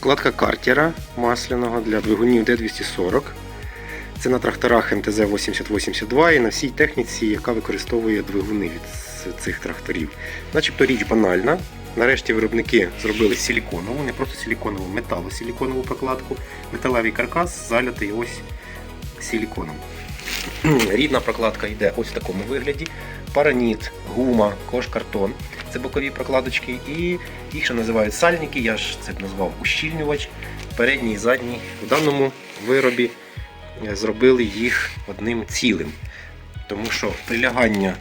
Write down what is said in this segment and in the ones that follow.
Прокладка картера масляного для двигунів D240. Це на тракторах МТЗ 8082 і на всій техніці, яка використовує двигуни від цих тракторів. Начебто річ банальна. Нарешті виробники зробили силіконову, не просто силіконову, металосиліконову прокладку. Металевий каркас залятий ось силіконом. Рідна прокладка йде ось в такому вигляді. Параніт, гума, кош-картон. Це бокові прокладочки, і їх ще називають сальники, я ж це б назвав ущільнювач, передній і задній. В даному виробі е, зробили їх одним цілим. Тому що прилягання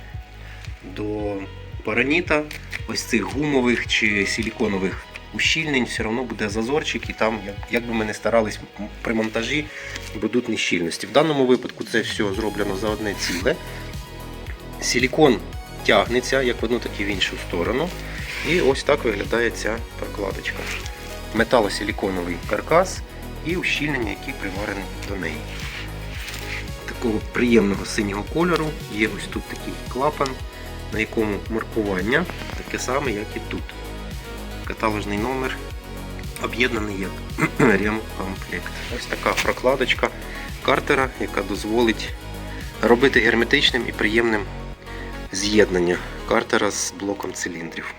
до параніта, ось цих гумових чи силіконових ущільнень, все одно буде зазорчик, і там, як, як би ми не старались при монтажі, будуть нещільності. В даному випадку це все зроблено за одне ціле. Силікон тягнеться як в одну, так і в іншу сторону. І ось так виглядає ця прокладочка. Металосиліконовий каркас і ущільнення, які приварені до неї. Такого приємного синього кольору є ось тут такий клапан, на якому маркування таке саме, як і тут. Каталожний номер об'єднаний як ремкомплект. Ось така прокладочка картера, яка дозволить робити герметичним і приємним з'єднання картера з блоком циліндрів.